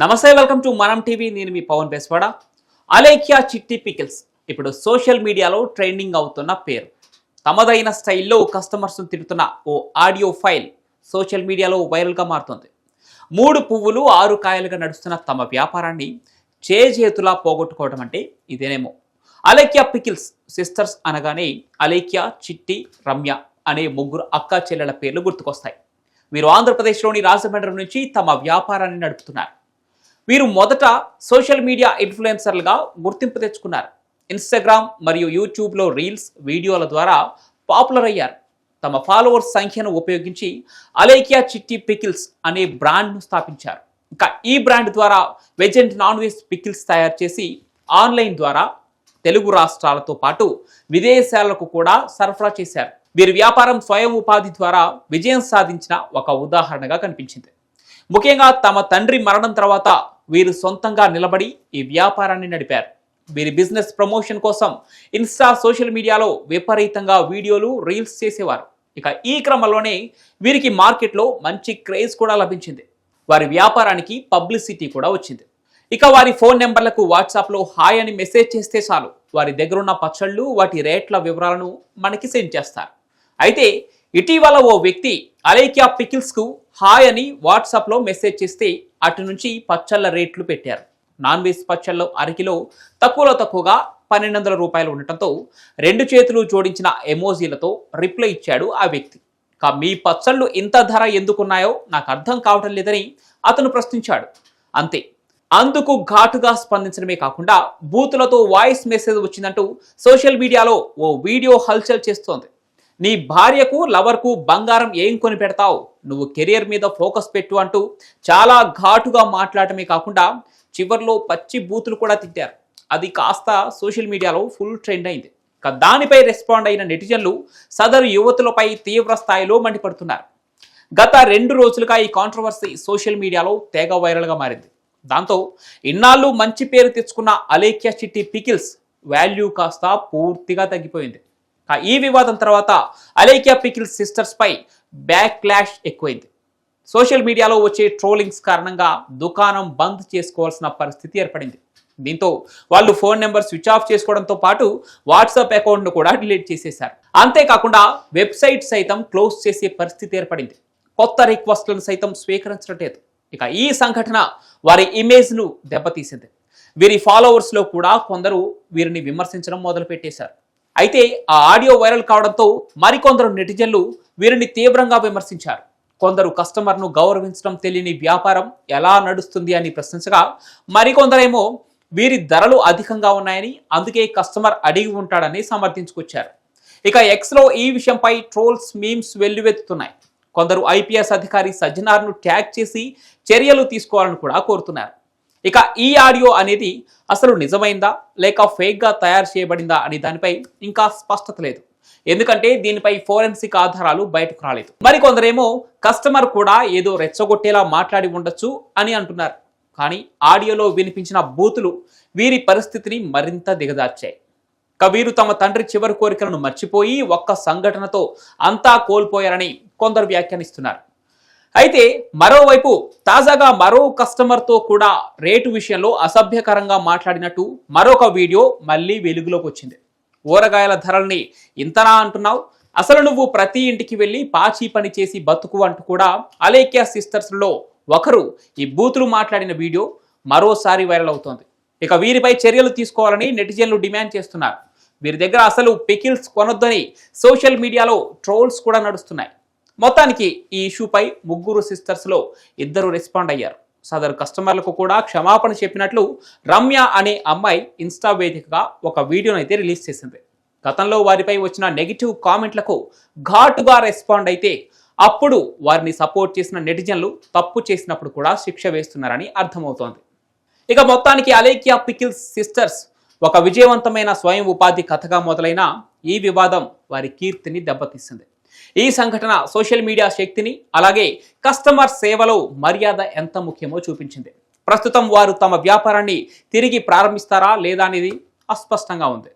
నమస్తే welcome to మనం TV. నేను మీ పవన్ బెస్వాడ. అలేఖ్యా చిట్టి పికిల్స్. ఇప్పుడు సోషల్ మీడియాలో ట్రెండింగ్ అవుతున్న పేరు. తమదైన స్టైల్లో కస్టమర్స్ను తిడుతున్న ఓ ఆడియో ఫైల్ సోషల్ మీడియాలో వైరల్గా మారుతుంది. మూడు పువ్వులు ఆరు కాయలుగా నడుస్తున్న తమ వ్యాపారాన్ని చేజేతులా పోగొట్టుకోవడం అంటే ఇదేనేమో. అలేఖ్యా పికిల్స్ సిస్టర్స్ అనగానే అలేఖ్యా చిట్టి రమ్య అనే ముగ్గురు అక్కా చెల్లెల పేర్లు గుర్తుకొస్తాయి. వీరు ఆంధ్రప్రదేశ్లోని రాజమండ్రి నుంచి తమ వ్యాపారాన్ని నడుపుతున్నారు. వీరు మొదట సోషల్ మీడియా ఇన్ఫ్లుయెన్సర్లుగా గుర్తింపు తెచ్చుకున్నారు. ఇన్స్టాగ్రామ్ మరియు యూట్యూబ్లో రీల్స్ వీడియోల ద్వారా పాపులర్ అయ్యారు. తమ ఫాలోవర్స్ సంఖ్యను ఉపయోగించి అలేకియా చిట్టి పికిల్స్ అనే బ్రాండ్ను స్థాపించారు. ఇంకా ఈ బ్రాండ్ ద్వారా veg and non veg pickles తయారు చేసి ఆన్లైన్ ద్వారా తెలుగు రాష్ట్రాలతో పాటు విదేశాలకు కూడా సరఫరా చేశారు. వీరి వ్యాపారం స్వయం ఉపాధి ద్వారా విజయం సాధించిన ఒక ఉదాహరణగా కనిపించింది. ముఖ్యంగా తమ తండ్రి మరణం తర్వాత వీరు సొంతంగా నిలబడి ఈ వ్యాపారాన్ని నడిపారు. వీరి బిజినెస్ ప్రమోషన్ కోసం ఇన్స్టా సోషల్ మీడియాలో విపరీతంగా వీడియోలు రీల్స్ చేసేవారు. ఇక ఈ క్రమంలోనే వీరికి మార్కెట్లో మంచి క్రేజ్ కూడా లభించింది. వారి వ్యాపారానికి పబ్లిసిటీ కూడా వచ్చింది. ఇక వారి ఫోన్ నెంబర్లకు వాట్సాప్లో హాయ్ అని మెసేజ్ చేస్తే చాలు. వారి దగ్గరున్న పచ్చళ్ళు వాటి రేట్ల వివరాలను మనకి సెండ్ చేస్తారు. అయితే ఇటీవల ఓ వ్యక్తి అలైక్యా పికిల్స్కు హాయ్ అని వాట్సాప్లో మెసేజ్ చేస్తే అటు నుంచి పచ్చళ్ళ రేట్లు పెట్టారు. నాన్ వెజ్ పచ్చళ్ళు అరకిలో తక్కువలో తక్కువగా పన్నెండు వందల రూపాయలు ఉండటంతో రెండు చేతులు జోడించిన ఎమోజీలతో రిప్లై ఇచ్చాడు ఆ వ్యక్తి. కా మీ పచ్చళ్ళు ఇంత ధర ఎందుకున్నాయో నాకు అర్థం కావటం లేదని అతను ప్రశ్నించాడు. అంతే. అందుకు ఘాటుగా స్పందించడమే కాకుండా బూతులతో వాయిస్ మెసేజ్ వచ్చిందంటూ సోషల్ మీడియాలో ఓ వీడియో హల్చల్ చేస్తోంది. నీ భార్యకు లవర్కు బంగారం ఏం కొని పెడతావు? నువ్వు కెరియర్ మీద ఫోకస్ పెట్టు అంటూ చాలా ఘాటుగా మాట్లాడటమే కాకుండా చివర్లో పచ్చి బూతులు కూడా తిట్టారు. అది కాస్త సోషల్ మీడియాలో ఫుల్ ట్రెండ్ అయింది. దానిపై రెస్పాండ్ అయిన నెటిజన్లు సదరు యువతులపై తీవ్ర స్థాయిలో మండిపడుతున్నారు. గత రెండు రోజులుగా ఈ కాంట్రవర్సీ సోషల్ మీడియాలో తెగ వైరల్గా మారింది. దాంతో ఇన్నాళ్ళు మంచి పేరు తెచ్చుకున్న అలేఖ్య చిట్టి పికిల్స్ వాల్యూ కాస్త పూర్తిగా తగ్గిపోయింది. ఈ వివాదం తర్వాత అలేఖ్యా పికిల్ సిస్టర్స్ పై బ్యాక్ క్లాష్ ఎక్కువైంది. సోషల్ మీడియాలో వచ్చే ట్రోలింగ్స్ కారణంగా దుకాణం బంద్ చేసుకోవాల్సిన పరిస్థితి ఏర్పడింది. దీంతో వాళ్ళు ఫోన్ నెంబర్ స్విచ్ ఆఫ్ చేసుకోవడంతో పాటు వాట్సాప్ అకౌంట్ను కూడా డిలీట్ చేసేశారు. అంతేకాకుండా వెబ్సైట్ సైతం క్లోజ్ చేసే పరిస్థితి ఏర్పడింది. కొత్త రిక్వెస్ట్లను సైతం స్వీకరించడం ఇక ఈ సంఘటన వారి ఇమేజ్ను దెబ్బతీసింది. వీరి ఫాలోవర్స్లో కూడా కొందరు వీరిని విమర్శించడం మొదలుపెట్టేశారు. అయితే ఆ ఆడియో వైరల్ కావడంతో మరికొందరు నెటిజన్లు వీరిని తీవ్రంగా విమర్శించారు. కొందరు కస్టమర్ను గౌరవించడం తెలియని వ్యాపారం ఎలా నడుస్తుంది అని ప్రశ్నించగా మరికొందరేమో వీరి ధరలు అధికంగా ఉన్నాయని అందుకే కస్టమర్ అడిగి ఉంటాడని సమర్థించుకొచ్చారు. ఇక ఎక్స్లో ఈ విషయంపై ట్రోల్స్ మీమ్స్ వెల్లువెత్తుతున్నాయి. కొందరు ఐపీఎస్ అధికారి సజ్జనార్ను ట్యాగ్ చేసి చర్యలు తీసుకోవాలని కూడా కోరుతున్నారు. ఇక ఈ ఆడియో అనేది అసలు నిజమైందా? లేక ఫేక్గా తయారు చేయబడిందా? అనే దానిపై ఇంకా స్పష్టత లేదు. ఎందుకంటే దీనిపై ఫోరెన్సిక్ ఆధారాలు బయటకు రాలేదు. మరికొందరేమో కస్టమర్ కూడా ఏదో రెచ్చగొట్టేలా మాట్లాడి ఉండొచ్చు అని అంటున్నారు. కానీ ఆడియోలో వినిపించిన బూతులు వీరి పరిస్థితిని మరింత దిగదార్చాయి వీరు తమ తండ్రి చివరి కోరికలను మర్చిపోయి ఒక్క సంఘటనతో అంతా కోల్పోయారని కొందరు వ్యాఖ్యానిస్తున్నారు. అయితే మరోవైపు తాజాగా మరో కస్టమర్తో కూడా రేటు విషయంలో అసభ్యకరంగా మాట్లాడినట్టు మరొక వీడియో మళ్ళీ వెలుగులోకి వచ్చింది. ఊరగాయల ధరల్ని ఇంతనా అంటున్నావు? అసలు నువ్వు ప్రతి ఇంటికి వెళ్ళి పాచి పని చేసి బతుకు అంటూ కూడా అలేఖ్య సిస్టర్స్లో ఒకరు ఈ బూతులు మాట్లాడిన వీడియో మరోసారి వైరల్ అవుతోంది. ఇక వీరిపై చర్యలు తీసుకోవాలని నెటిజన్లు డిమాండ్ చేస్తున్నారు. వీరి దగ్గర అసలు పికిల్స్ కొనొద్దని సోషల్ మీడియాలో ట్రోల్స్ కూడా నడుస్తున్నాయి. మొత్తానికి ఈ ఇష్యూపై ముగ్గురు సిస్టర్స్లో ఇద్దరు రెస్పాండ్ అయ్యారు. సదరు కస్టమర్లకు కూడా క్షమాపణ చెప్పినట్లు రమ్య అనే అమ్మాయి ఇన్స్టా వేదికగా ఒక వీడియోను అయితే రిలీజ్ చేసింది. గతంలో వారిపై వచ్చిన నెగిటివ్ కామెంట్లకు ఘాటుగా రెస్పాండ్ అయితే అప్పుడు వారిని సపోర్ట్ చేసిన నెటిజన్లు తప్పు చేసినప్పుడు కూడా శిక్ష వేస్తున్నారని అర్థమవుతోంది. ఇక మొత్తానికి అలేఖ్యా పికిల్స్ సిస్టర్స్ ఒక విజయవంతమైన స్వయం ఉపాధి కథగా మొదలైన ఈ వివాదం వారి కీర్తిని దెబ్బతీసింది. ఈ సంఘటన సోషల్ మీడియా శక్తిని అలాగే కస్టమర్ సేవలో మర్యాద ఎంత ముఖ్యమో చూపించింది. ప్రస్తుతం వారు తమ వ్యాపారాన్ని తిరిగి ప్రారంభిస్తారా లేదా అనేది అస్పష్టంగా ఉంది.